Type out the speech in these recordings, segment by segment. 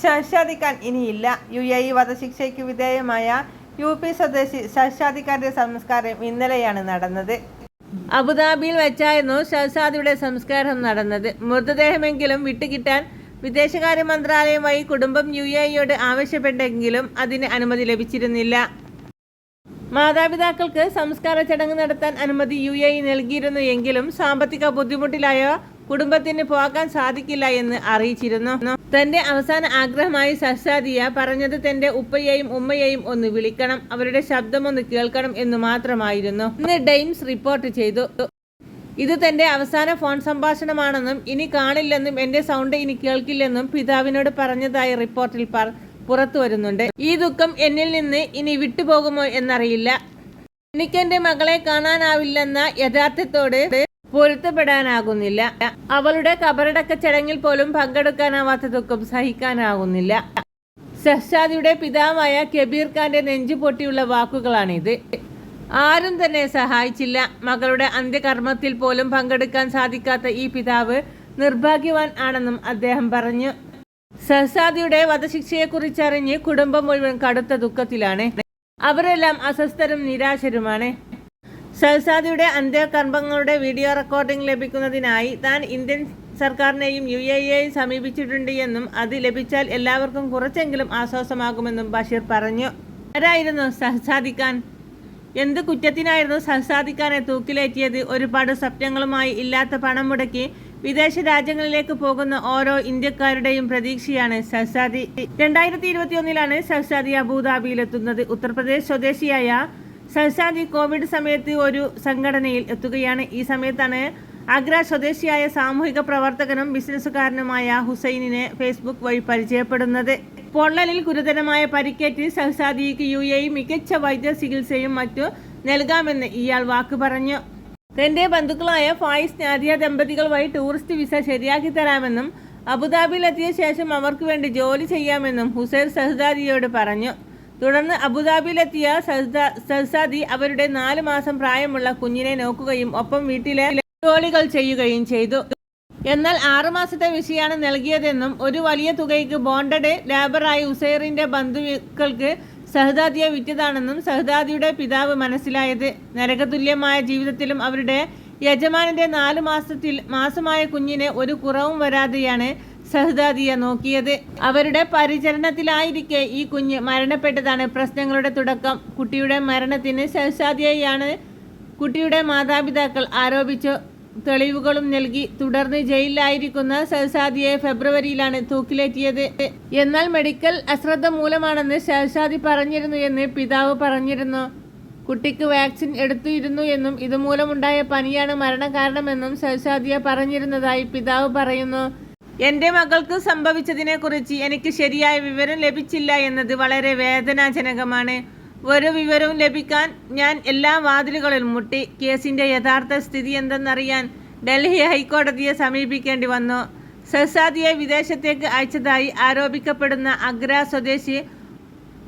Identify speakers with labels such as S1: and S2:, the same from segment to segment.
S1: ഷർഷാദി ഇനിയില്ല. U A E വധശിക്ഷയ്ക്ക് വിധേയമായ യു പി സ്വദേശി ഷാഷാദിഖാന്റെ സംസ്കാരം ഇന്നലെയാണ് നടന്നത്. അബുദാബിയിൽ വെച്ചായിരുന്നു ഷഹസാദിയുടെ സംസ്കാരം നടന്നത്. മൃതദേഹമെങ്കിലും വിട്ടുകിട്ടാൻ വിദേശകാര്യ മന്ത്രാലയം വഴി കുടുംബം യു എ ഇയോട് ആവശ്യപ്പെട്ടെങ്കിലും അതിന് അനുമതി ലഭിച്ചിരുന്നില്ല. മാതാപിതാക്കൾക്ക് സംസ്കാര ചടങ്ങ് നടത്താൻ അനുമതി യു എ നൽകിയിരുന്നു എങ്കിലും സാമ്പത്തിക ബുദ്ധിമുട്ടിലായ കുടുംബത്തിന് പോകാൻ സാധിക്കില്ല എന്ന് അറിയിച്ചിരുന്നു. തന്റെ അവസാന ആഗ്രഹമായി സസാദിയ പറഞ്ഞത് തന്റെ ഉപ്പയെയും ഉമ്മയെയും ഒന്ന് വിളിക്കണം. അവരുടെ ശബ്ദം ഒന്ന് കേൾക്കണം എന്ന് മാത്രമായിരുന്നു. ഇന്ന് ഡെയിംസ് റിപ്പോർട്ട് ചെയ്തു. ഇത് തന്റെ അവസാന ഫോൺ സംഭാഷണമാണെന്നും ഇനി കാണില്ലെന്നും എന്റെ സൗണ്ട് ഇനി കേൾക്കില്ലെന്നും പിതാവിനോട് പറഞ്ഞതായി റിപ്പോർട്ടിൽ പറ പുറത്തു വരുന്നുണ്ട്. ഈ ദുഃഖം എന്നിൽ നിന്ന് ഇനി വിട്ടുപോകുമോ എന്നറിയില്ല. എനിക്കെന്റെ മകളെ കാണാനാവില്ലെന്ന യഥാർത്ഥത്തോട് പൊരുത്തപ്പെടാനാകുന്നില്ല. അവളുടെ കബറടക്ക ചടങ്ങിൽ പോലും പങ്കെടുക്കാനാവാത്ത ദുഃഖം സഹിക്കാനാകുന്നില്ല. ഷഹ്ഷാദിയുടെ പിതാവായ കബീർ ഖാന്റെ നെഞ്ചു പൊട്ടിയുള്ള വാക്കുകളാണിത്. ആരും തന്നെ സഹായിച്ചില്ല. മകളുടെ അന്ത്യകർമ്മത്തിൽ പോലും പങ്കെടുക്കാൻ സാധിക്കാത്ത ഈ പിതാവ് നിർഭാഗ്യവാൻ ആണെന്നും അദ്ദേഹം പറഞ്ഞു. സഹസാദിയുടെ വധശിക്ഷയെക്കുറിച്ചറിഞ്ഞ് കുടുംബം മുഴുവൻ കടുത്ത ദുഃഖത്തിലാണ്. അവരെല്ലാം അസ്വസ്ഥരും നിരാശരുമാണ്. സഹസാദിയുടെ അന്ത്യകർമ്മങ്ങളുടെ വീഡിയോ റെക്കോർഡിംഗ് ലഭിക്കുന്നതിനായി താൻ ഇന്ത്യൻ സർക്കാരിനെയും യു എ എയും സമീപിച്ചിട്ടുണ്ട് എന്നും അത് ലഭിച്ചാൽ എല്ലാവർക്കും കുറച്ചെങ്കിലും ആശ്വാസമാകുമെന്നും ബഷീർ പറഞ്ഞു. ആരായിരുന്നു സഹസാദിക്കാൻ എന്ത് കുറ്റത്തിനായിരുന്നു സഹസാദിക്കാനെ തൂക്കിലേറ്റിയത്? ഒരുപാട് സ്വപ്നങ്ങളുമായി ഇല്ലാത്ത പണം മുടക്കി വിദേശ രാജ്യങ്ങളിലേക്ക് പോകുന്ന ഓരോ ഇന്ത്യക്കാരുടെയും പ്രതീക്ഷയാണ് സഹസാദി രണ്ടായിരത്തി ഇരുപത്തിയൊന്നിലാണ് സഹസാദി അബുദാബിയിലെത്തുന്നത്. ഉത്തർപ്രദേശ് സ്വദേശിയായ സഹസാദി കോവിഡ് സമയത്ത് ഒരു സംഘടനയിൽ എത്തുകയാണ്. ഈ സമയത്താണ് ആഗ്ര സ്വദേശിയായ സാമൂഹിക പ്രവർത്തകനും ബിസിനസ്സുകാരനുമായ ഹുസൈനിനെ ഫേസ്ബുക്ക് വഴി പരിചയപ്പെടുന്നത്. പൊള്ളലിൽ ഗുരുതരമായ പരിക്കേറ്റ് സഹസാദിക്ക് യു എ മികച്ച വൈദ്യ ചികിത്സയും മറ്റു നൽകാമെന്ന് ഇയാൾ വാക്ക് പറഞ്ഞു. തന്റെ ബന്ധുക്കളായ ഫായിസ് നാദിയ ദമ്പതികൾ വഴി ടൂറിസ്റ്റ് വിസ ശരിയാക്കി തരാമെന്നും അബുദാബിയിലെത്തിയ ശേഷം അവർക്ക് വേണ്ടി ജോലി ചെയ്യാമെന്നും ഹുസൈൻ സഹദാദിയോട് പറഞ്ഞു. തുടർന്ന് അബുദാബിയിലെത്തിയ സൽസാദി അവരുടെ നാല് മാസം പ്രായമുള്ള കുഞ്ഞിനെ നോക്കുകയും ഒപ്പം വീട്ടിലെ ജോലികൾ ചെയ്യുകയും ചെയ്തു. എന്നാൽ ആറുമാസത്തെ വിഷയാണ് നൽകിയതെന്നും ഒരു വലിയ തുകയ്ക്ക് ബോണ്ടഡ് ലേബറായി ഉസൈറിന്റെ ബന്ധുക്കൾക്ക് സഹദാദിയെ വിറ്റതാണെന്നും സഹദാദിയുടെ പിതാവ് മനസ്സിലായത്. നരകതുല്യമായ ജീവിതത്തിലും അവരുടെ യജമാനന്റെ നാലു മാസത്തിൽ മാസമായ കുഞ്ഞിനെ ഒരു കുറവും വരാതെയാണ് സഹദാദിയ നോക്കിയത്. അവരുടെ പരിചരണത്തിലായിരിക്കെ ഈ കുഞ്ഞ് മരണപ്പെട്ടതാണ്. പ്രശ്നങ്ങളുടെ തുടക്കം. കുട്ടിയുടെ മരണത്തിന് സഹസാദിയെയാണ് കുട്ടിയുടെ മാതാപിതാക്കൾ ആരോപിച്ചു തെളിവുകളും നൽകി തുടർന്ന് ജയിലിലായിരിക്കുന്ന ഷഹസാദിയെ ഫെബ്രുവരിയിലാണ് തൂക്കിലേറ്റിയത്. എന്നാൽ മെഡിക്കൽ അശ്രദ്ധ മൂലമാണെന്ന് ഷഹസാദി പറഞ്ഞിരുന്നു എന്ന് പിതാവ് പറഞ്ഞിരുന്നു. കുട്ടിക്ക് വാക്സിൻ എടുത്തിരുന്നു എന്നും ഇതുമൂലമുണ്ടായ പനിയാണ് മരണകാരണമെന്നും സഹസാദിയ പറഞ്ഞിരുന്നതായി പിതാവ് പറയുന്നു. എന്റെ മകൾക്ക് സംഭവിച്ചതിനെക്കുറിച്ച് എനിക്ക് ശരിയായ വിവരം ലഭിച്ചില്ല എന്നത് വളരെ വേദനാജനകമാണ്. ഒരു വിവരവും ലഭിക്കാൻ ഞാൻ എല്ലാ വാതിലുകളിലും മുട്ടി. കേസിന്റെ യഥാർത്ഥ സ്ഥിതി എന്തെന്നറിയാൻ ഡൽഹി ഹൈക്കോടതിയെ സമീപിക്കേണ്ടി വന്നു. സസാദിയെ വിദേശത്തേക്ക് അയച്ചതായി ആരോപിക്കപ്പെടുന്ന അഗ്ര സ്വദേശി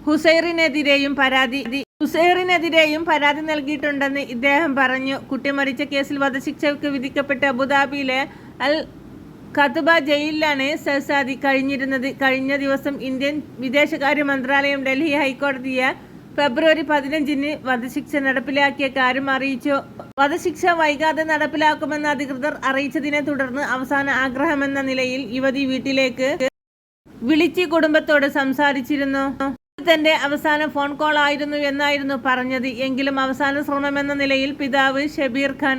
S1: ഹുസൈറിനെതിരെയും പരാതി ഹുസൈറിനെതിരെയും പരാതി നൽകിയിട്ടുണ്ടെന്ന് ഇദ്ദേഹം പറഞ്ഞു. കുട്ടി മരിച്ച കേസിൽ വധശിക്ഷയ്ക്ക് വിധിക്കപ്പെട്ട അബുദാബിയിലെ അൽ ഖത്തുബ ജയിലിലാണ് സസാദി കഴിഞ്ഞിരുന്നത്. കഴിഞ്ഞ ദിവസം ഇന്ത്യൻ വിദേശകാര്യ മന്ത്രാലയം ഡൽഹി ഹൈക്കോടതിയെ ഫെബ്രുവരി പതിനഞ്ചിന് വധശിക്ഷ നടപ്പിലാക്കിയ കാര്യം അറിയിച്ചു. വധശിക്ഷ വൈകാതെ നടപ്പിലാക്കുമെന്ന് അധികൃതർ അറിയിച്ചതിനെ തുടർന്ന് അവസാന ആഗ്രഹമെന്ന നിലയിൽ യുവതി വീട്ടിലേക്ക് വിളിച്ച് കുടുംബത്തോട് സംസാരിച്ചിരുന്നു. തന്റെ അവസാന ഫോൺ കോൾ ആയിരുന്നു എന്നായിരുന്നു പറഞ്ഞത്. എങ്കിലും അവസാന ശ്രമമെന്ന നിലയിൽ പിതാവ് ഷബീർ ഖാൻ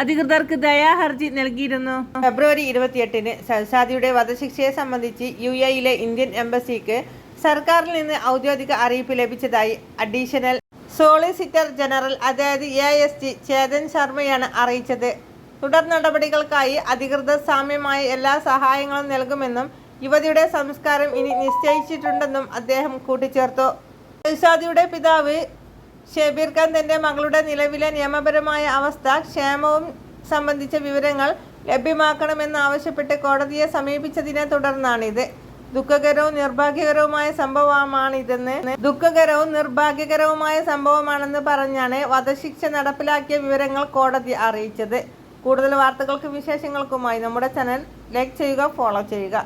S1: അധികൃതർക്ക് ദയാഹർജി നൽകിയിരുന്നു. ഫെബ്രുവരി ഇരുപത്തിയെട്ടിന് സൽസാദിയുടെ വധശിക്ഷയെ സംബന്ധിച്ച് യു എയിലെ ഇന്ത്യൻ എംബസിക്ക് സർക്കാരിൽ നിന്ന് ഔദ്യോഗിക അറിയിപ്പ് ലഭിച്ചതായി അഡീഷണൽ സോളിസിറ്റർ ജനറൽ അതായത് എ എസ് ജി ചേതൻ ശർമ്മയാണ് അറിയിച്ചത്. തുടർ നടപടികൾക്കായി അധികൃതർ സാമ്യമായ എല്ലാ സഹായങ്ങളും നൽകുമെന്നും യുവതിയുടെ സംസ്കാരം ഇനി നിശ്ചയിച്ചിട്ടുണ്ടെന്നും അദ്ദേഹം കൂട്ടിച്ചേർത്തു. ഷാദിയുടെ പിതാവ് ഷെബീർ ഖാൻ തന്റെ മകളുടെ നിലവിലെ നിയമപരമായ അവസ്ഥ ക്ഷേമവും സംബന്ധിച്ച വിവരങ്ങൾ ലഭ്യമാക്കണമെന്നാവശ്യപ്പെട്ട് കോടതിയെ സമീപിച്ചതിനെ തുടർന്നാണിത്. ദുഃഖകരവും നിർഭാഗ്യകരവുമായ സംഭവമാണിതെന്ന് ദുഃഖകരവും നിർഭാഗ്യകരവുമായ സംഭവമാണെന്ന് പറഞ്ഞാണ് വധശിക്ഷ നടപ്പിലാക്കിയ വിവരങ്ങൾ കോടതി അറിയിച്ചത്. കൂടുതൽ വാർത്തകൾക്കും വിശേഷങ്ങൾക്കുമായി നമ്മുടെ ചാനൽ ലൈക്ക് ചെയ്യുക ഫോളോ ചെയ്യുക.